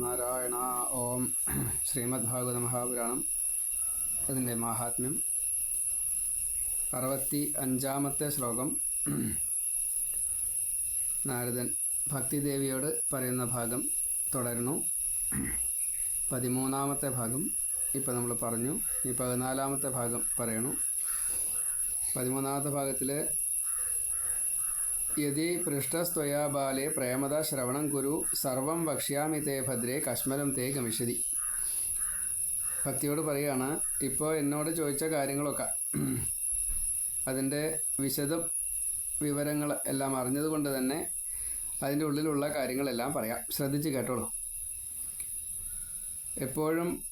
നാരായണ ഓം ശ്രീമദ് ഭാഗവത മഹാപുരാണം അതിന്റെ മാഹാത്മ്യം. അറുപത്തി അഞ്ചാമത്തെ ശ്ലോകം. നാരദൻ ഭക്തിദേവിയോട് പറയുന്ന ഭാഗം തുടരുന്നു. പതിമൂന്നാമത്തെ ഭാഗം ഇപ്പം നമ്മൾ പറഞ്ഞു. ഈ പതിനാലാമത്തെ ഭാഗം പറയണു. പതിമൂന്നാമത്തെ ഭാഗത്തിൽ യതി പൃഷ്ടസ്ത്വയാ ബാലെ പ്രേമത ശ്രവണം കുരു സർവം വക്ഷ്യാമി തേ ഭദ്രേ കശ്മലം തേ ഗമിഷതി ഭക്തിയോട് പറയുകയാണ് ഇപ്പോൾ എന്നോട് ചോദിച്ച കാര്യങ്ങളൊക്കെ അതിന്റെ വിശദം വിവരങ്ങൾ എല്ലാം അറിഞ്ഞതുകൊണ്ട് തന്നെ അതിന്റെ ഉള്ളിലുള്ള കാര്യങ്ങളെല്ലാം പറയാം. ശ്രദ്ധിച്ച് കേട്ടോളൂ. എപ്പോഴും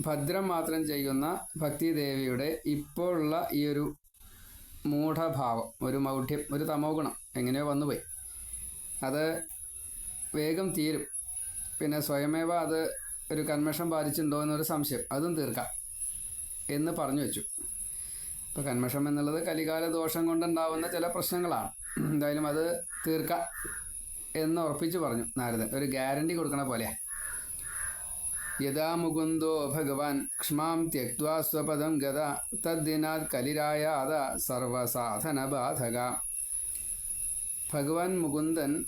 ഭദ്രം മാത്രം ചെയ്യുന്ന ഭക്തിദേവിയുടെ ഇപ്പോഴുള്ള ഈ ഒരു മൂഢഭാവം ഒരു മൗഢ്യം ഒരു തമോ ഗുണം എങ്ങനെയോ വന്നുപോയി അത് വേഗം തീരും. പിന്നെ സ്വയമേവ അത് ഒരു കന്മഷം ബാധിച്ചിട്ടുണ്ടോ എന്നൊരു സംശയം. അതും തീർക്കാം എന്ന് പറഞ്ഞു വെച്ചു. ഇപ്പോൾ കന്മഷം എന്നുള്ളത് കലികാല ദോഷം കൊണ്ടുണ്ടാവുന്ന ചില പ്രശ്നങ്ങളാണ്. എന്തായാലും അത് തീർക്കാം എന്ന് ഉറപ്പിച്ചു പറഞ്ഞു നാരദൻ. ഒരു ഗ്യാരണ്ടി കൊടുക്കണ പോലെയാണ് യഥാ മുകുന്ദോ ഭഗവാൻ ക്ഷ്മാം ത്യക്വാ സ്വപദം ഗത തദ്ദിനാത് കലിരായാത സർവസാധനബാധക. ഭഗവാൻ മുകുന്ദൻ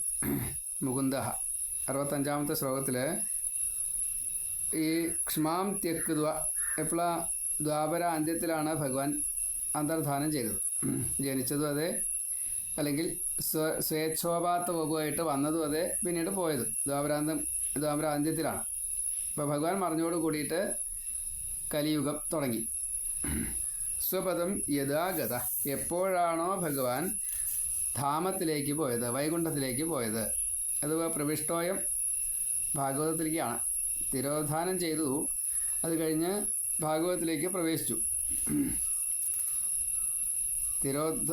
മുകുന്ദ അറുപത്തഞ്ചാമത്തെ ശ്ലോകത്തിൽ ഈ ക്ഷ്മാം ദ്വ എപ്പോഴാ ദ്വാപര അന്ത്യത്തിലാണ് ഭഗവാൻ അന്തർധാനം ചെയ്തത്. ജനിച്ചതും അതെ. അല്ലെങ്കിൽ സ്വ സ്വേച്ഛോപാത്ത വകുവായിട്ട് വന്നതും അതെ പിന്നീട് പോയത്. ദ്വാപരാന്തം ദ്വാപരാന്ത്യത്തിലാണ് അപ്പോൾ ഭഗവാൻ മറിഞ്ഞോട് കൂടിയിട്ട് കലിയുഗം തുടങ്ങി. സ്വപദം യഥാഗത. എപ്പോഴാണോ ഭഗവാൻ ധാമത്തിലേക്ക് പോയത് വൈകുണ്ഠത്തിലേക്ക് പോയത്. അതുപോലെ പ്രവിഷ്ടോയം ഭാഗവതത്തിലേക്കാണ്. തിരോധാനം ചെയ്തു. അത് കഴിഞ്ഞ് ഭാഗവതത്തിലേക്ക് പ്രവേശിച്ചു. തിരോധ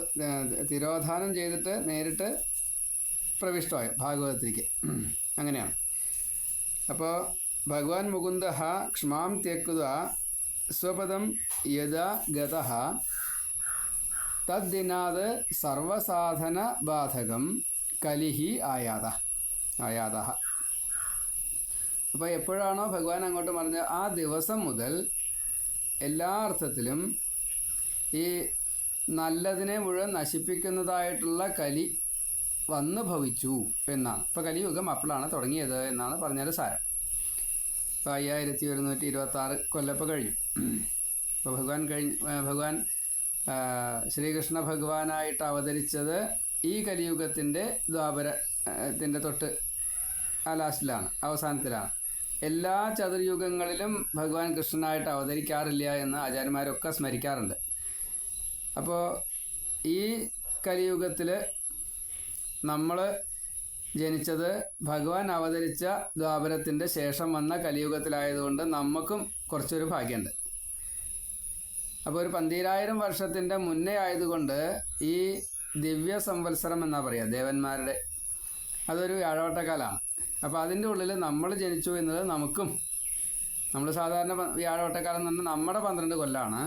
തിരോധാനം ചെയ്തിട്ട് നേരിട്ട് പ്രവിഷ്ടോയം ഭാഗവതത്തിലേക്ക്. അങ്ങനെയാണ്. അപ്പോൾ ഭഗവാൻ മുകുന്ദ ക്ഷ്മാം തെക്കുക സ്വപദം യഥാ ഗത തദ്ദിനാത് സർവസാധന ബാധകം കലിഹി ആയാത ആയാത അപ്പോൾ എപ്പോഴാണോ ഭഗവാൻ അങ്ങോട്ട് പറഞ്ഞത് ആ ദിവസം മുതൽ എല്ലാ അർത്ഥത്തിലും ഈ നല്ലതിനെ മുഴുവൻ നശിപ്പിക്കുന്നതായിട്ടുള്ള കലി വന്നു ഭവിച്ചു എന്നാണ്. ഇപ്പോൾ കലിയുഗം അപ്പോഴാണ് തുടങ്ങിയത് എന്നാണ് പറഞ്ഞൊരു സാരം. ഇപ്പോൾ അയ്യായിരത്തി ഒരുന്നൂറ്റി ഇരുപത്തി ആറ് കൊല്ലപ്പോൾ കഴിഞ്ഞു. ഇപ്പോൾ ഭഗവാൻ കഴിഞ്ഞ് ഭഗവാൻ ശ്രീകൃഷ്ണ ഭഗവാനായിട്ട് അവതരിച്ചത് ഈ കലിയുഗത്തിന്റെ ദ്വാപരത്തിന്റെ തൊട്ട് ആ ലാസ്റ്റിലാണ് അവസാനത്തിലാണ്. എല്ലാ ചതുർയുഗങ്ങളിലും ഭഗവാൻ കൃഷ്ണനായിട്ട് അവതരിക്കാറില്ല എന്ന് ആചാര്യന്മാരൊക്കെ സ്മരിക്കാറുണ്ട്. അപ്പോൾ ഈ കലിയുഗത്തിൽ നമ്മൾ ജനിച്ചത് ഭഗവാൻ അവതരിച്ച ദ്വാപരത്തിന്റെ ശേഷം വന്ന കലിയുഗത്തിലായതുകൊണ്ട് നമുക്കും കുറച്ചൊരു ഭാഗ്യമുണ്ട്. അപ്പോൾ ഒരു പന്തിരായിരം വർഷത്തിന്റെ മുന്നേ ആയതുകൊണ്ട് ഈ ദിവ്യ സംവത്സരം എന്നാ പറയുക ദേവന്മാരുടെ അതൊരു വ്യാഴവട്ടക്കാലാണ്. അപ്പോൾ അതിന്റെ ഉള്ളിൽ നമ്മൾ ജനിച്ചു എന്നത് നമുക്കും നമ്മൾ സാധാരണ വ്യാഴവട്ടക്കാലം എന്ന് പറഞ്ഞാൽ നമ്മുടെ പന്ത്രണ്ട് കൊല്ലമാണ്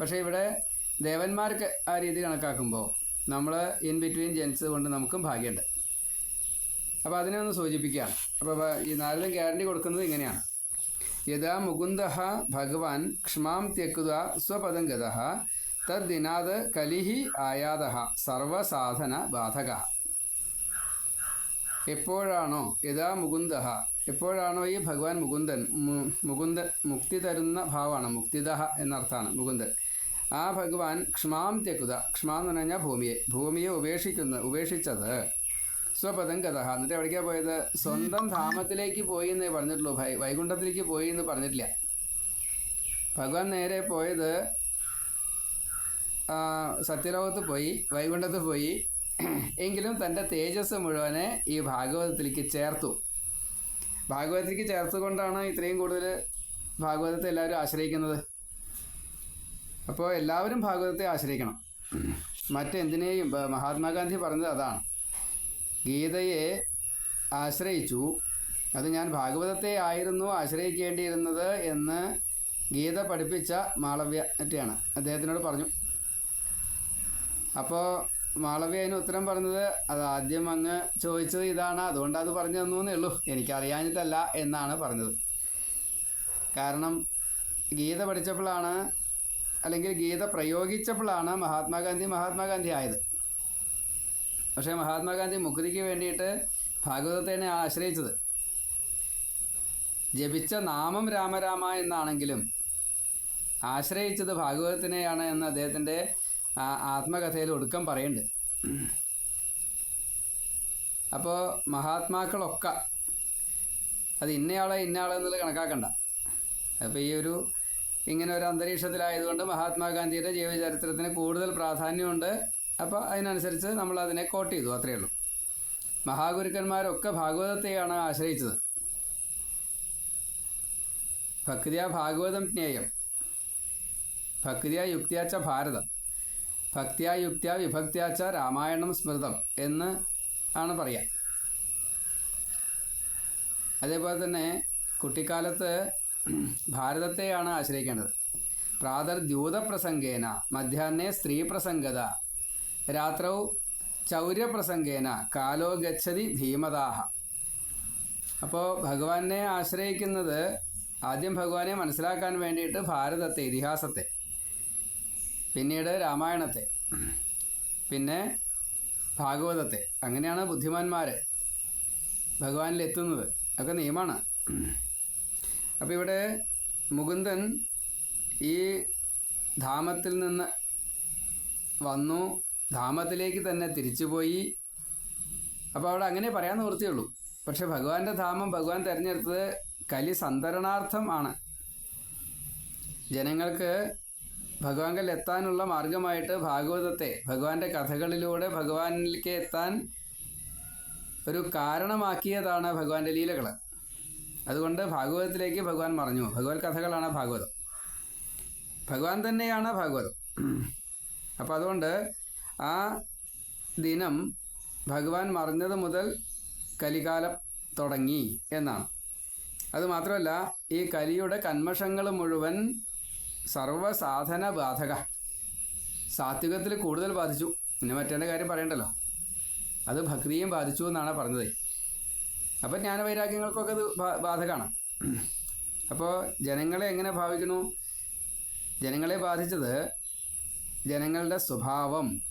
പക്ഷേ ഇവിടെ ദേവന്മാർക്ക് ആ രീതി കണക്കാക്കുമ്പോൾ നമ്മൾ ഇൻ ബിറ്റ്വീൻ ജനിച്ചത് കൊണ്ട് നമുക്കും ഭാഗ്യമുണ്ട്. അപ്പോൾ അതിനെ ഒന്ന് സൂചിപ്പിക്കുകയാണ്. അപ്പോൾ ഈ നാലിലും ഗ്യാരണ്ടി കൊടുക്കുന്നത് ഇങ്ങനെയാണ്. യഥാ മുകുന്ദ ഭഗവാൻ ക്ഷ്മാം ത്യക്ത സ്വപദം ഗത തദ്ദിനാത് കലിഹി ആയാത സർവസാധന ബാധക എപ്പോഴാണോ യഥാ മുകുന്ദ എപ്പോഴാണോ ഈ ഭഗവാൻ മുകുന്ദൻ മുകുന്ദൻ മുക്തി തരുന്ന ഭാവമാണ് മുക്തിദ എന്നർത്ഥമാണ് മുകുന്ദൻ. ആ ഭഗവാൻ ക്ഷ്മാം ത്യക്കുത ക്ഷമാന്ന് എന്ന് പറഞ്ഞാൽ ഭൂമിയെ ഭൂമിയെ ഉപേക്ഷിക്കുന്ന ഉപേക്ഷിച്ചത് സ്വപദം കഥ. എന്നിട്ട് എവിടേക്കാ പോയത്? സ്വന്തം ധാമത്തിലേക്ക് പോയി എന്നേ പറഞ്ഞിട്ടുള്ളൂ. ഭൈ വൈകുണ്ഠത്തിലേക്ക് പോയി എന്ന് പറഞ്ഞിട്ടില്ല. ഭഗവാൻ നേരെ പോയത് സത്യലോകത്ത് പോയി വൈകുണ്ഠത്ത് പോയി. എങ്കിലും തന്റെ തേജസ് മുഴുവനെ ഈ ഭാഗവതത്തിലേക്ക് ചേർത്തു. ഭാഗവതത്തിലേക്ക് ചേർത്തുകൊണ്ടാണ് ഇത്രയും കൂടുതൽ ഭാഗവതത്തെ എല്ലാവരും ആശ്രയിക്കുന്നത്. അപ്പോൾ എല്ലാവരും ഭാഗവതത്തെ ആശ്രയിക്കണം. മറ്റെന്തിനേയും മഹാത്മാഗാന്ധി പറഞ്ഞത് അതാണ്. ഗീതയെ ആശ്രയിച്ചു. അത് ഞാൻ ഭാഗവതത്തെ ആയിരുന്നു ആശ്രയിക്കേണ്ടിയിരുന്നത് എന്ന് ഗീത പഠിപ്പിച്ച മാളവ്യ ഒറ്റയാണ് അദ്ദേഹത്തിനോട് പറഞ്ഞു. അപ്പോൾ മാളവ്യ അതിന് ഉത്തരം പറഞ്ഞത് അത് ആദ്യം അങ്ങ് ചോദിച്ചത് ഇതാണ്. അതുകൊണ്ട് അത് പറഞ്ഞു തന്നു ഉള്ളൂ. എനിക്കറിയാഞ്ഞിട്ടല്ല എന്നാണ് പറഞ്ഞത്. കാരണം ഗീത പഠിച്ചപ്പോഴാണ് അല്ലെങ്കിൽ ഗീത പ്രയോഗിച്ചപ്പോഴാണ് മഹാത്മാഗാന്ധി മഹാത്മാഗാന്ധി ആയത്. പക്ഷേ മഹാത്മാഗാന്ധി മുക്തിക്ക് വേണ്ടിയിട്ട് ഭാഗവതത്തെയാണ് ആശ്രയിച്ചത്. ജപിച്ച നാമം രാമരാമ എന്നാണെങ്കിലും ആശ്രയിച്ചത് ഭാഗവതത്തിനെയാണ് എന്ന് അദ്ദേഹത്തിന്റെ ആത്മകഥയിൽ ഒടുക്കം പറയുന്നുണ്ട്. അപ്പോൾ മഹാത്മാക്കളൊക്കെ അത് ഇന്നയാളെ ഇന്നയാളെന്നുള്ളത് കണക്കാക്കണ്ട. അപ്പോൾ ഈ ഒരു ഇങ്ങനെ ഒരു അന്തരീക്ഷത്തിലായതുകൊണ്ട് മഹാത്മാഗാന്ധിയുടെ ജീവചരിത്രത്തിന് കൂടുതൽ പ്രാധാന്യമുണ്ട്. അപ്പോൾ അതിനനുസരിച്ച് നമ്മൾ അതിനെ കോട്ട് ചെയ്തു അത്രയേ ഉള്ളൂ. മഹാഗുരുക്കന്മാരൊക്കെ ഭാഗവതത്തെയാണ് ആശ്രയിച്ചത്. ഭക്തിയ ഭാഗവതം ജ്ഞേയം. ഭക്തിയ യുക്തിയാച്ച ഭാരതം. ഭക്തിയ യുക്തിയ വിഭക്തിയാച്ച രാമായണം സ്മൃതം എന്ന് ആണ് പറയുക അതേപോലെ തന്നെ കുട്ടിക്കാലത്ത് ഭാരതത്തെയാണ് ആശ്രയിക്കേണ്ടത്. പ്രാതർ ദ്യൂതപ്രസംഗേന മധ്യാഹ്നെ സ്ത്രീപ്രസംഗത രാത്രൗ ചൗര്യപ്രസംഗേന കാലോ ഗച്ഛതി ധീമതാഹ. അപ്പോൾ ഭഗവാനെ ആശ്രയിക്കുന്നത് ആദ്യം ഭഗവാനെ മനസ്സിലാക്കാൻ വേണ്ടിയിട്ട് ഭാരതത്തെ ഇതിഹാസത്തെ പിന്നീട് രാമായണത്തെ പിന്നെ ഭാഗവതത്തെ അങ്ങനെയാണ് ബുദ്ധിമാന്മാർ ഭഗവാനിൽ എത്തുന്നത് ഒക്കെ നിയമമാണ് അപ്പോൾ ഇവിടെ മുകുന്ദൻ ഈ ധാമത്തിൽ നിന്ന് വന്നു. ധാമത്തിലേക്ക് തന്നെ തിരിച്ചുപോയി. അപ്പോൾ അവിടെ അങ്ങനെ പറയാൻ നിവൃത്തിയുള്ളൂ. പക്ഷെ ഭഗവാന്റെ ധാമം ഭഗവാൻ തിരഞ്ഞെടുത്തത് കലി സന്തരണാർത്ഥം ആണ്. ജനങ്ങൾക്ക് ഭഗവാങ്കൽ എത്താനുള്ള മാർഗമായിട്ട് ഭാഗവതത്തെ ഭഗവാന്റെ കഥകളിലൂടെ ഭഗവാനിലേക്ക് എത്താൻ ഒരു കാരണമാക്കിയതാണ് ഭഗവാന്റെ ലീലകൾ അതുകൊണ്ട് ഭാഗവതത്തിലേക്ക് ഭഗവാൻ മറഞ്ഞു ഭഗവത് കഥകളാണ് ഭാഗവതം. ഭഗവാൻ തന്നെയാണ് ഭാഗവതം. അപ്പം അതുകൊണ്ട് ആ ദിനം ഭഗവാൻ മറിഞ്ഞത് മുതൽ കലികാലം തുടങ്ങി എന്നാണ്. അതുമാത്രമല്ല ഈ കലിയുടെ കന്മഷങ്ങൾ മുഴുവൻ സർവസാധന ബാധക. സാത്വികത്തിൽ കൂടുതൽ ബാധിച്ചു. പിന്നെ മറ്റേ കാര്യം പറയണ്ടല്ലോ. അത് ഭക്തിയും ബാധിച്ചു എന്നാണ് പറഞ്ഞത്. അപ്പം ജ്ഞാനവൈരാഗ്യങ്ങൾക്കൊക്കെ അത് ബാധകമാണ് അപ്പോൾ ജനങ്ങളെ എങ്ങനെ ഭാവിക്കുന്നു? ജനങ്ങളെ ബാധിച്ചത് ജനങ്ങളുടെ സ്വഭാവം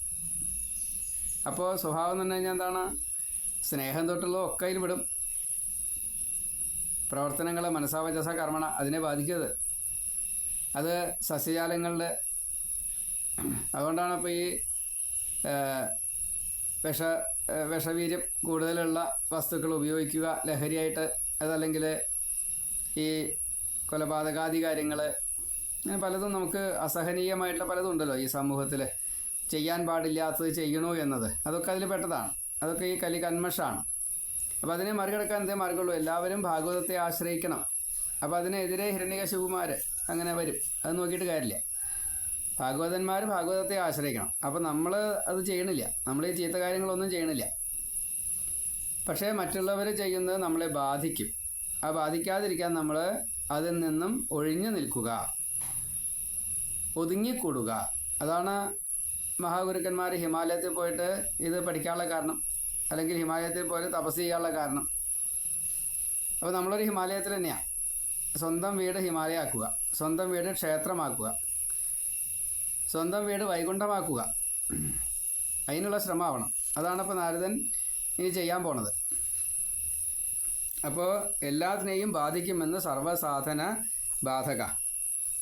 അപ്പോൾ സ്വഭാവം എന്ന് പറഞ്ഞു കഴിഞ്ഞാൽ എന്താണ്? സ്നേഹം തൊട്ടുള്ള ഒക്കെ അതിൽ വിടും. പ്രവർത്തനങ്ങൾ മനസ്സാവചസ കർമ്മണ അതിനെ ബാധിക്കരുത്. അത് സസ്യജാലങ്ങളുടെ അതുകൊണ്ടാണ് ഇപ്പോൾ ഈ വിഷ വിഷവീര്യം കൂടുതലുള്ള വസ്തുക്കൾ ഉപയോഗിക്കുക ലഹരിയായിട്ട് അതല്ലെങ്കിൽ ഈ കൊലപാതകാദി കാര്യങ്ങൾ അങ്ങനെ പലതും നമുക്ക് അസഹനീയമായിട്ടുള്ള പലതും ഉണ്ടല്ലോ ഈ സമൂഹത്തിൽ ചെയ്യാൻ പാടില്ലാത്തത് ചെയ്യണു എന്നത്. അതൊക്കെ അതിൽ പെട്ടതാണ്. അതൊക്കെ ഈ കലി കന്മഷാണ് അപ്പോൾ അതിനെ മറികടക്കാൻ എന്തേ മാർഗമുള്ളൂ എല്ലാവരും ഭാഗവതത്തെ ആശ്രയിക്കണം. അപ്പോൾ അതിനെതിരെ ഹിരണ്യകശുകുമാർ അങ്ങനെ വരും. അത് നോക്കിയിട്ട് കാര്യമില്ല. ഭാഗവതന്മാർ ഭാഗവതത്തെ ആശ്രയിക്കണം. അപ്പോൾ നമ്മൾ അത് ചെയ്യണില്ല. നമ്മൾ ഈ ചീത്ത കാര്യങ്ങളൊന്നും ചെയ്യണില്ല. പക്ഷേ മറ്റുള്ളവർ ചെയ്യുന്നത് നമ്മളെ ബാധിക്കും. ആ ബാധിക്കാതിരിക്കാൻ നമ്മൾ അതിൽ നിന്നും ഒഴിഞ്ഞു നിൽക്കുക. ഒതുങ്ങിക്കൂടുക. അതാണ് മഹാഗുരുക്കന്മാർ ഹിമാലയത്തിൽ പോയിട്ട് ഇത് പഠിക്കാനുള്ള കാരണം അല്ലെങ്കിൽ ഹിമാലയത്തിൽ പോയിട്ട് തപസ് ചെയ്യാനുള്ള കാരണം. അപ്പോൾ നമ്മളൊരു ഹിമാലയത്തിൽ തന്നെയാണ് സ്വന്തം വീട് ഹിമാലയമാക്കുക സ്വന്തം വീട് ക്ഷേത്രമാക്കുക. സ്വന്തം വീട് വൈകുണ്ഠമാക്കുക. അതിനുള്ള ശ്രമമാവണം. അതാണ് ഇപ്പോൾ നാരദൻ ഇനി ചെയ്യാൻ പോണത്. അപ്പോൾ എല്ലാത്തിനെയും ബാധിക്കുമെന്ന് സർവസാധന ബാധക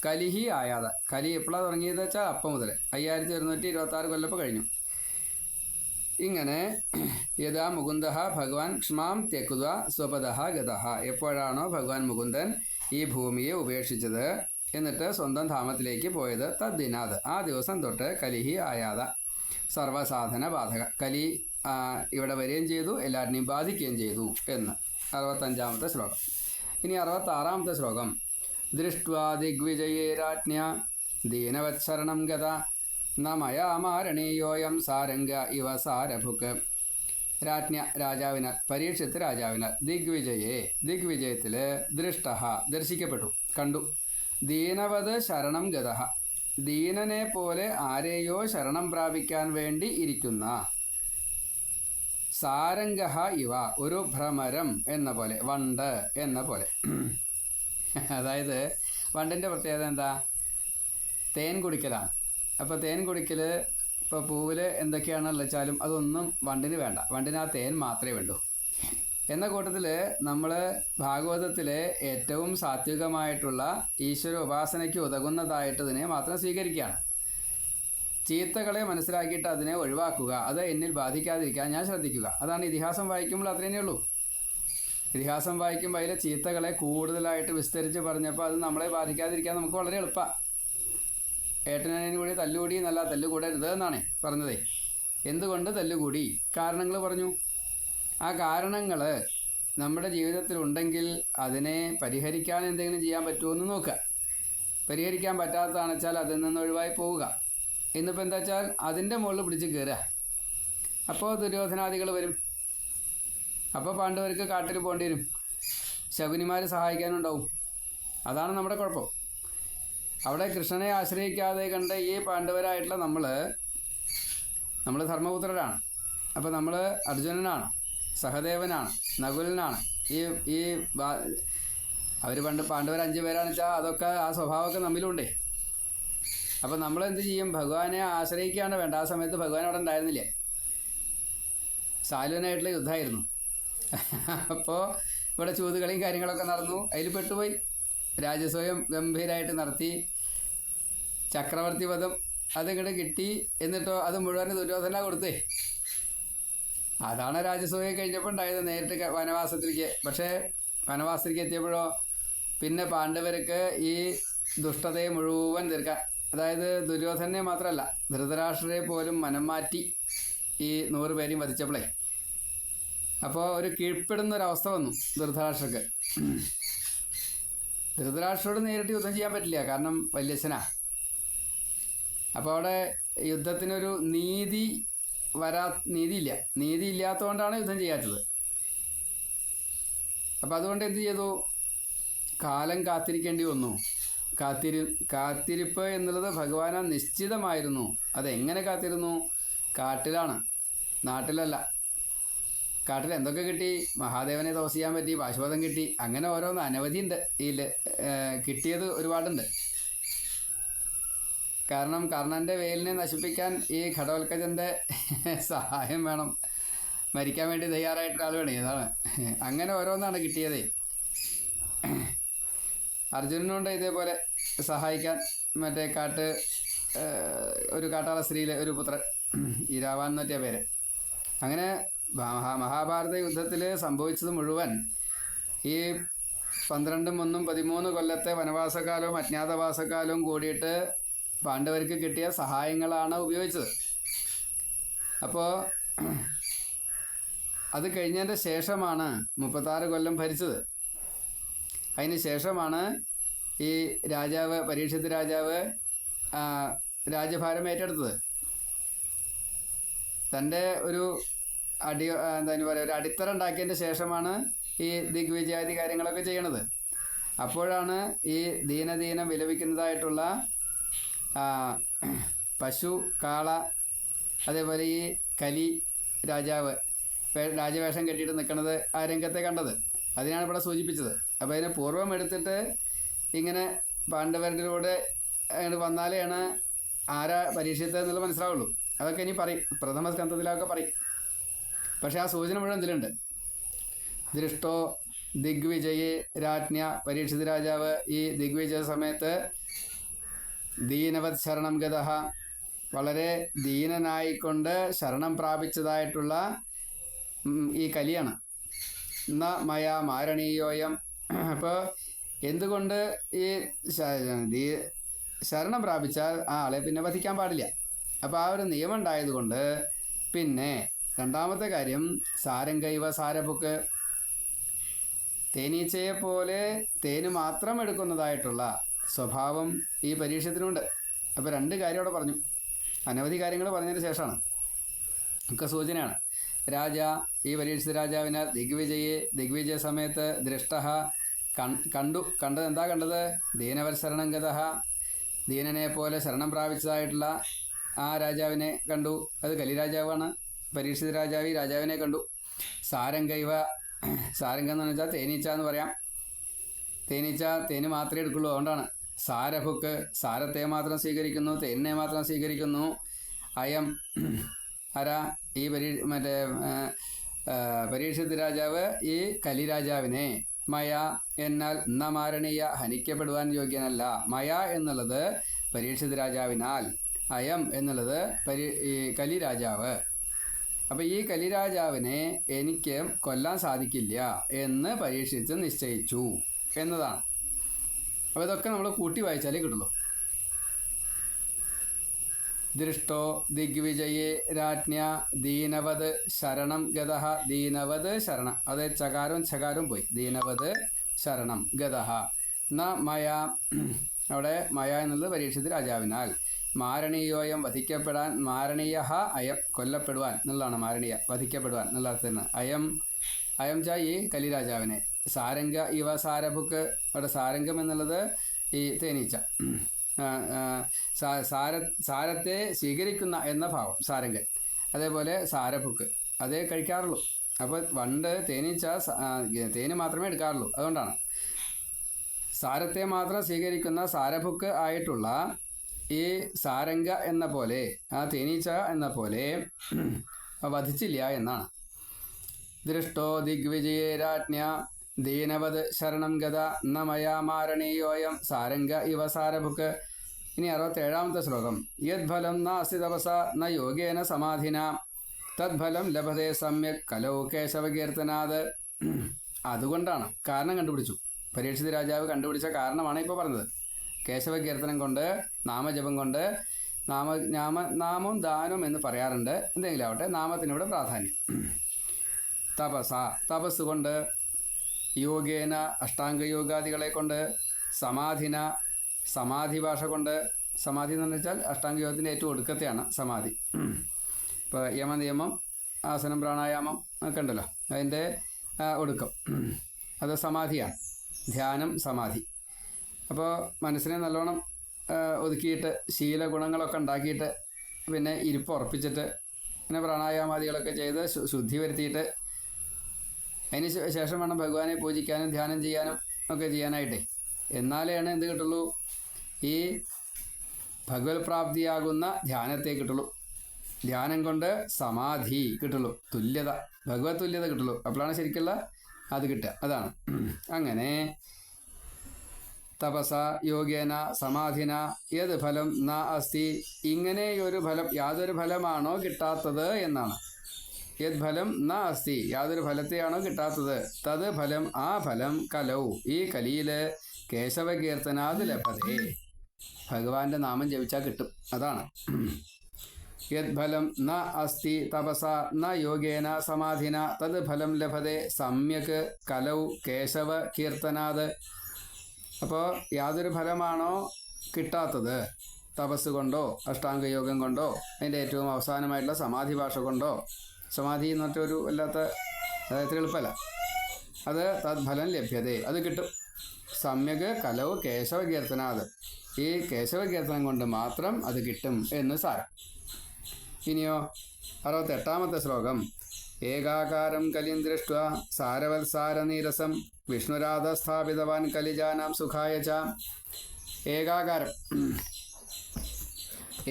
കലിഹി ആയാത. കലി എപ്പോഴാണ് തുടങ്ങിയത് വെച്ചാൽ അപ്പം മുതൽ അയ്യായിരത്തി ഒരുന്നൂറ്റി ഇരുപത്തി ആറ് കൊല്ലപ്പോൾ കഴിഞ്ഞു. ഇങ്ങനെ യഥാ മുകുന്ദ ഭഗവാൻ ക്ഷ്മാം തെക്കുത സ്വപദ ഗത എപ്പോഴാണോ ഭഗവാൻ മുകുന്ദൻ ഈ ഭൂമിയെ ഉപേക്ഷിച്ചത് എന്നിട്ട് സ്വന്തം ധാമത്തിലേക്ക് പോയത് തദ്ദിനാത്. ആ ദിവസം തൊട്ട് കലിഹി ആയാത. സർവസാധന ബാധക. കലി ഇവിടെ വരികയും ചെയ്തു എല്ലാവരിനെയും ബാധിക്കുകയും ചെയ്തു എന്ന്. അറുപത്തഞ്ചാമത്തെ ശ്ലോകം. ഇനി അറുപത്താറാമത്തെ ശ്ലോകം. ദൃഷ്ട്വാ ദിഗ്വിജയേ രാജ്ഞ. ദീനവത്സരണം ഗത. നമയാമാരണീയോയം മയാമാരണീയോയം സാരംഗ ഇവ സാരഭുക്ക് രാജ്ഞ രാജാവിനാൽ പരീക്ഷത്ത് രാജാവിനാൽ ദിഗ്വിജയെ ദിഗ്വിജയത്തിൽ ദൃഷ്ട ദർശിക്കപ്പെട്ടു. കണ്ടു. ദീനവത് ശരണം ഗത. ദീനനെ പോലെ ആരെയോ ശരണം പ്രാപിക്കാൻ വേണ്ടി ഇരിക്കുന്ന സാരംഗ ഇവ. ഒരു ഭ്രമരം എന്ന പോലെ വണ്ട് എന്ന പോലെ. അതായത് വണ്ടിന്റെ പ്രത്യേകത എന്താ? തേൻ കുടിക്കലാണ്. അപ്പോൾ തേൻ കുടിക്കൽ ഇപ്പോൾ പൂവിൽ എന്തൊക്കെയാണെന്ന് വെച്ചാലും അതൊന്നും വണ്ടിന് വേണ്ട. വണ്ടിന് ആ തേൻ മാത്രമേ വേണ്ടൂ. എന്ന കൂട്ടത്തിൽ നമ്മൾ ഭാഗവതത്തിലെ ഏറ്റവും സാത്വികമായിട്ടുള്ള ഈശ്വര ഉപാസനയ്ക്ക് ഉതകുന്നതായിട്ട് ഇതിനെ മാത്രം സ്വീകരിക്കുകയാണ്. ചീത്തകളെ മനസ്സിലാക്കിയിട്ട് അതിനെ ഒഴിവാക്കുക അത് എന്നിൽ ബാധിക്കാതിരിക്കാൻ ഞാൻ ശ്രദ്ധിക്കുക. അതാണ് ഇതിഹാസം വായിക്കുമ്പോൾ അത്രേ ഉള്ളൂ ഇതിഹാസം വായിക്കുമ്പോൾ അതിലെ ചീത്തകളെ കൂടുതലായിട്ട് വിസ്തരിച്ച് പറഞ്ഞപ്പോൾ അത് നമ്മളെ ബാധിക്കാതിരിക്കാൻ നമുക്ക് വളരെ എളുപ്പമാണ് ഏട്ടനും കൂടി തല്ലുകൂടി എന്നല്ല തല്ലുകൂടരുത് എന്നാണ് പറഞ്ഞതേ. എന്തുകൊണ്ട് തല്ലുകൂടി? കാരണങ്ങൾ പറഞ്ഞു. ആ കാരണങ്ങൾ നമ്മുടെ ജീവിതത്തിൽ ഉണ്ടെങ്കിൽ അതിനെ പരിഹരിക്കാൻ എന്തെങ്കിലും ചെയ്യാൻ പറ്റുമോ എന്ന് നോക്കുക പരിഹരിക്കാൻ പറ്റാത്തതാണ് വെച്ചാൽ അതിൽ നിന്ന് ഒഴിവായി പോവുക. ഇന്നിപ്പോൾ എന്താ വെച്ചാൽ അതിന്റെ മുകളിൽ പിടിച്ച് കയറുക അപ്പോൾ ദുര്യോധനാദികൾ വരും. അപ്പോൾ പാണ്ഡവർക്ക് കാട്ടിൽ പോകേണ്ടി വരും. ശകുനിമാർ സഹായിക്കാനുണ്ടാവും. അതാണ് നമ്മുടെ കുഴപ്പം. അവിടെ കൃഷ്ണനെ ആശ്രയിക്കാതെ കണ്ട ഈ പാണ്ഡവരായിട്ടുള്ള നമ്മൾ നമ്മൾ ധർമ്മപുത്രരാണ്. അപ്പോൾ നമ്മൾ അർജുനനാണ് സഹദേവനാണ് നകുലനാണ്. ഈ ഈ അവർ പണ്ട് പാണ്ഡവർ അഞ്ച് പേരാണെന്ന് വെച്ചാൽ അതൊക്കെ ആ സ്വഭാവമൊക്കെ നമ്മിലുണ്ടേ. അപ്പോൾ നമ്മൾ എന്ത് ചെയ്യും? ഭഗവാനെ ആശ്രയിക്കുകയാണ് വേണ്ട. ആ സമയത്ത് ഭഗവാൻ അവിടെ ഉണ്ടായിരുന്നില്ലേ. സാലുവിനായിട്ടുള്ള യുദ്ധമായിരുന്നു. അപ്പോൾ ഇവിടെ ചൂതുകളിയും കാര്യങ്ങളൊക്കെ നടന്നു. അതിൽ പെട്ടുപോയി. രാജസ്വയം ഗംഭീരമായിട്ട് നടത്തി. ചക്രവർത്തി പദം അതിങ്ങോട്ട് കിട്ടി. എന്നിട്ടോ അത് മുഴുവൻ ദുര്യോധന കൊടുത്തേ. അതാണ് രാജസൂയ കഴിഞ്ഞപ്പോൾ ഉണ്ടായത് നേരിട്ട് വനവാസത്തിലേക്ക്. പക്ഷേ വനവാസത്തിലേക്ക് എത്തിയപ്പോഴോ പിന്നെ പാണ്ഡവർക്ക് ഈ ദുഷ്ടതയെ മുഴുവൻ തീർക്കാൻ അതായത് ദുര്യോധനെ മാത്രമല്ല ധൃതരാഷ്ട്രരെ പോലും മനം മാറ്റി ഈ നൂറ് പേരെയും വധിച്ചപ്പോഴേ അപ്പോൾ ഒരു കീഴ്പ്പെടുന്ന ഒരവസ്ഥ വന്നു ധൃതരാഷ്ട്രക്ക്. ധൃതരാഷ്ട്രോട് നേരിട്ട് യുദ്ധം ചെയ്യാൻ പറ്റില്ല കാരണം വല്യച്ഛനാ. അപ്പോൾ അവിടെ യുദ്ധത്തിനൊരു നീതി വരാ നീതിയില്ല. നീതി ഇല്ലാത്തതുകൊണ്ടാണ് യുദ്ധം ചെയ്യാത്തത്. അപ്പം അതുകൊണ്ട് എന്ത് ചെയ്തു? കാലം കാത്തിരിക്കേണ്ടി വന്നു. കാത്തിരി കാത്തിരിപ്പ് എന്നുള്ളത് ഭഗവാന നിശ്ചിതമായിരുന്നു. അതെങ്ങനെ കാത്തിരുന്നു? കാട്ടിലാണ്. നാട്ടിലല്ല. കാട്ടിൽ എന്തൊക്കെ കിട്ടി? മഹാദേവനെ ദോശ ചെയ്യാൻ പറ്റി പാശുപതം കിട്ടി. അങ്ങനെ ഓരോന്ന് അനവധിയുണ്ട് ഈ ല- ഏഹ് കിട്ടിയത് ഒരുപാടുണ്ട്. കാരണം കർണന്റെ വേലിനെ നശിപ്പിക്കാൻ ഈ ഘടവൽക്കജന്റെ സഹായം വേണം. മരിക്കാൻ വേണ്ടി തയ്യാറായിട്ടൊരാൾ വേണേ. ഇതാണ്. അങ്ങനെ ഓരോന്നാണ് കിട്ടിയതേ. അർജുനനുണ്ട് ഇതേപോലെ സഹായിക്കാൻ മറ്റേ കാട്ട് ഒരു കാട്ടാള സ്ത്രീയിലെ ഒരു പുത്രൻ ഇരാവാൻ എന്ന് പറ്റിയ പേര്. അങ്ങനെ മഹാഭാരത യുദ്ധത്തിൽ സംഭവിച്ചത് മുഴുവൻ ഈ പന്ത്രണ്ടും ഒന്നും പതിമൂന്ന് കൊല്ലത്തെ വനവാസക്കാലവും അജ്ഞാതവാസക്കാലവും കൂടിയിട്ട് പാണ്ഡവർക്ക് കിട്ടിയ സഹായങ്ങളാണ് ഉപയോഗിച്ചത്. അപ്പോൾ അത് കഴിഞ്ഞതിന്റെ ശേഷമാണ് മുപ്പത്താറ് കൊല്ലം ഭരിച്ചത്. അതിന് ശേഷമാണ് ഈ രാജാവ് പരീക്ഷിത് രാജാവ് രാജഭാരം ഏറ്റെടുത്തത്. തന്റെ ഒരു അടി എന്താ പറയുക ഒരു അടിത്തറ ഉണ്ടാക്കിയതിന്റെ ശേഷമാണ് ഈ ദിഗ്വിജയാദി കാര്യങ്ങളൊക്കെ ചെയ്യണത്. അപ്പോഴാണ് ഈ ദീനദീനം വിലപിക്കുന്നതായിട്ടുള്ള പശു കാള അതേപോലെ ഈ കലി രാജാവ് രാജവേഷം കെട്ടിയിട്ട് നിൽക്കുന്നത് ആ രംഗത്തെ കണ്ടത്. അതിനാണ് ഇവിടെ സൂചിപ്പിച്ചത്. അപ്പോൾ അതിനെ പൂർവം എടുത്തിട്ട് ഇങ്ങനെ പാണ്ഡവരിലൂടെ അങ്ങോട്ട് വന്നാലെയാണ് ആരാ പരീക്ഷിച്ചത് എന്നുള്ളത് മനസ്സിലാവുള്ളൂ. അതൊക്കെ ഇനി പറയും. പ്രഥമ സ്കന്ധത്തിലൊക്കെ പറയും. പക്ഷേ ആ സൂചന മുഴുവൻ ഇതിലുണ്ട്. ദൃഷ്ടോ ദിഗ്വിജയെ രാജ്ഞ പരീക്ഷിത രാജാവ് ഈ ദിഗ്വിജയ സമയത്ത് ദീനവത് ശരണം ഗതഹ. വളരെ ദീനനായിക്കൊണ്ട് ശരണം പ്രാപിച്ചതായിട്ടുള്ള ഈ കലിയാണ്. ന മയാ മാരണീയോയം. അപ്പോൾ എന്തുകൊണ്ട് ഈ ശരണം പ്രാപിച്ചാൽ ആ ആളെ പിന്നെ വധിക്കാൻ പാടില്ല. അപ്പോൾ ആ ഒരു നിയമം ഉണ്ടായതുകൊണ്ട് പിന്നെ രണ്ടാമത്തെ കാര്യം സാരംഗൈവ സാരബുക്ക് തേനീച്ചയെ പോലെ തേന് മാത്രം എടുക്കുന്നതായിട്ടുള്ള സ്വഭാവം ഈ പരീക്ഷത്തിനുണ്ട് അപ്പോൾ രണ്ട് കാര്യം അവിടെ പറഞ്ഞു. അനവധി കാര്യങ്ങൾ പറഞ്ഞതിന് ശേഷമാണ്. ഒക്കെ സൂചനയാണ്. രാജ ഈ പരീക്ഷിത രാജാവിന് ദിഗ്വിജയെ ദിഗ്വിജയ സമയത്ത് ദൃഷ്ട കണ്ടു കണ്ടത് എന്താ കണ്ടത്? ദീനവത്സരണം ഗതഹ. ദീനനെ പോലെ ശരണം പ്രാപിച്ചതായിട്ടുള്ള ആ രാജാവിനെ കണ്ടു. അത് കലിരാജാവാണ്. പരീക്ഷിത രാജാവ് രാജാവിനെ കണ്ടു. സാരംഗൈവ സാരംഗം എന്ന് വെച്ചാൽ തേനീച്ച എന്ന് പറയാം. തേനീച്ച തേന് മാത്രമേ എടുക്കുള്ളൂ. അതുകൊണ്ടാണ് സാരഭുക്ക് സാരത്തെ മാത്രം സ്വീകരിക്കുന്നു തേനിനെ മാത്രം സ്വീകരിക്കുന്നു. അയം ആരാ ഈ പരീ മറ്റേ പരീക്ഷിത് രാജാവ് ഈ കലിരാജാവിനെ മയ എന്നാൽ നമാരണീയ മാരണീയ ഹനിക്കപ്പെടുവാൻ യോഗ്യനല്ല. മയ എന്നുള്ളത് പരീക്ഷിത് രാജാവിനാൽ അയം എന്നുള്ളത് പരി ഈ കലിരാജാവ്. അപ്പൊ ഈ കലിരാജാവിനെ എനിക്ക് കൊല്ലാൻ സാധിക്കില്ല എന്ന് പരീക്ഷിച്ച് നിശ്ചയിച്ചു എന്നതാണ്. അപ്പൊ ഇതൊക്കെ നമ്മൾ കൂട്ടി വായിച്ചാലേ കിട്ടുള്ളൂ. ദൃഷ്ടോ ദിഗ്വിജയേ രാജ്ഞ ദീനവത് ശരണം ഗതഹ ദീനവത് ശരണം. അതായത് ചകാരവും ചകാരവും പോയി. ദീനവത് ശരണം ഗതഹ. ന മയ അവിടെ മയ എന്നുള്ളത് പരീക്ഷത്തിൽ രാജാവിനാൽ. മാരണീയോയം വധിക്കപ്പെടാൻ മാരണീയ അയം കൊല്ലപ്പെടുവാൻ എന്നുള്ളതാണ് മാരണീയ വധിക്കപ്പെടുവാൻ എന്നുള്ള അർത്ഥത്തിന് അയം അയം ച ഈ കലിരാജാവിനെ. സാരംഗ ഇവ സാരഭുക്ക് അവിടെ സാരംഗം എന്നുള്ളത് ഈ തേനീച്ച. സാര സാരത്തെ സ്വീകരിക്കുന്ന എന്ന ഭാവം സാരംഗൻ. അതേപോലെ സാരഭുക്ക്. അതേ കഴിക്കാറുള്ളൂ. അപ്പോൾ വണ്ട് തേനീച്ച തേന് മാത്രമേ എടുക്കാറുള്ളൂ. അതുകൊണ്ടാണ്. സാരത്തെ മാത്രം സ്വീകരിക്കുന്ന സാരഭുക്ക് ആയിട്ടുള്ള ഈ സാരംഗ എന്ന പോലെ ആ തേനീച്ച എന്ന പോലെ വധിച്ചില്ല എന്നാണ്. ദൃഷ്ടോ ദിഗ്വിജയേ രാജ്ഞ ദീനവത് ശരണം ഗത ന സാരംഗ ഇവ സാരഭുക്ക്. ഇനി അറുപത്തേഴാമത്തെ ശ്ലോകം. യദ്ഫലം നാസ്തി തപസ ന യോഗേന സമാധിന. തദ്ഫലം ലഭതേ സമ്യക് കലോ കേശവകീർത്തനാത്. അതുകൊണ്ടാണ് കാരണം കണ്ടുപിടിച്ചു. പരീക്ഷിത രാജാവ് കണ്ടുപിടിച്ച കാരണമാണ് ഇപ്പോൾ പറഞ്ഞത്. കേശവകീർത്തനം കൊണ്ട് നാമജപം കൊണ്ട് നാമ നാമ നാമം ദാനം എന്ന് പറയാറുണ്ട്. എന്തെങ്കിലും ആവട്ടെ നാമത്തിനിവിടെ പ്രാധാന്യം. തപസ തപസ് കൊണ്ട് യോഗേന അഷ്ടാംഗയോഗാദികളെ കൊണ്ട് സമാധിന സമാധി ഭാഷ കൊണ്ട് സമാധി എന്ന് വെച്ചാൽ അഷ്ടാംഗ യോഗത്തിന്റെ ഏറ്റവും ഒടുക്കത്തെയാണ് സമാധി. ഇപ്പോൾ യമനിയമം ആസനം പ്രാണായാമം ഒക്കെ ഉണ്ടല്ലോ. അതിന്റെ ഒടുക്കം. അത് സമാധിയാണ്. ധ്യാനം സമാധി. അപ്പോൾ മനസ്സിനെ നല്ലോണം ഒതുക്കിയിട്ട് ശീല ഗുണങ്ങളൊക്കെ ഉണ്ടാക്കിയിട്ട് പിന്നെ ഇരിപ്പ് ഉറപ്പിച്ചിട്ട് പിന്നെ പ്രാണായാമാദികളൊക്കെ ചെയ്ത് ശുദ്ധി വരുത്തിയിട്ട് അതിന് ശേഷം വേണം ഭഗവാനെ പൂജിക്കാനും ധ്യാനം ചെയ്യാനും ഒക്കെ ചെയ്യാനായിട്ട്. എന്നാലാണ് എന്ത് കിട്ടുള്ളൂ? ഈ ഭഗവത് പ്രാപ്തിയാകുന്ന ധ്യാനത്തെ കിട്ടുള്ളൂ. ധ്യാനം കൊണ്ട് സമാധി കിട്ടുള്ളൂ. തുല്യത. ഭഗവത് തുല്യത കിട്ടുള്ളൂ. അപ്പോഴാണ് ശരിക്കുള്ള അത് കിട്ടുക. അതാണ്. അങ്ങനെ തപസ യോഗേന സമാധിന. ഏത് ഫലം? ന അസ്തി ഇങ്ങനെയൊരു ഫലം യാതൊരു ഫലമാണോ കിട്ടാത്തത് എന്നാണ്. യത് ഫലം? ന അസ്തി യാതൊരു ഫലത്തെയാണോ കിട്ടാത്തത്? തത് ഫലം ആ ഫലം കലൗ. ഈ കലിയിൽ കേശവകീർത്തനാത് ലഭതേ. ഭഗവാന്റെ നാമം ജപിച്ചാൽ കിട്ടും. അതാണ്. യത് ഫലം? ന അസ്തി തപസ ന യോഗേന സമാധിന. തത് ഫലം ലഭതേ. സമ്യക് കലൗ കേശവ കീർത്തനാത് അപ്പോൾ യാതൊരു ഫലമാണോ കിട്ടാത്തത്? തപസ് കൊണ്ടോ അഷ്ടാംഗയോഗം കൊണ്ടോ അതിന്റെ ഏറ്റവും അവസാനമായിട്ടുള്ള സമാധി ഭാഷ കൊണ്ടോ? സമാധി എന്ന് പറഞ്ഞൊരു വല്ലാത്ത എളുപ്പമല്ല അത് തദ്ഫലം ലഭ്യതേ. അത് കിട്ടും. സമ്യക് കലവ് കേശവ കീർത്തനാത് ഈ കേശവ കീർത്തനം കൊണ്ട് മാത്രം അത് കിട്ടും എന്ന് സാരം. ഇനിയോ അറുപത്തെട്ടാമത്തെ ശ്ലോകം. ഏകാകാരം കലിം ദൃഷ്ട സാരവത്സാരനീരസം. വിഷ്ണുരാധ സ്ഥാപിതവാൻ കലിജാനാം സുഖായ ച. ഏകാകാരം.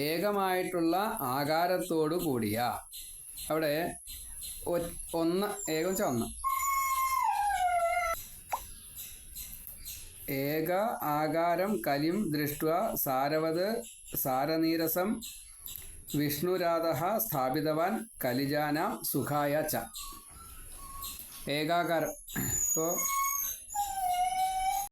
ഏകമായിട്ടുള്ള ആകാരത്തോടു കൂടിയ. അവിടെ ഒന്ന് ഏകം ഒന്ന്. ഏക ആകാരം കലിം ദൃഷ്ട സാരവത് സാരനീരസം. വിഷ്ണുരാധ സ്ഥാപിതവാൻ കലിജാനാം സുഖായ ച. ഏകാകാരം ഇപ്പോൾ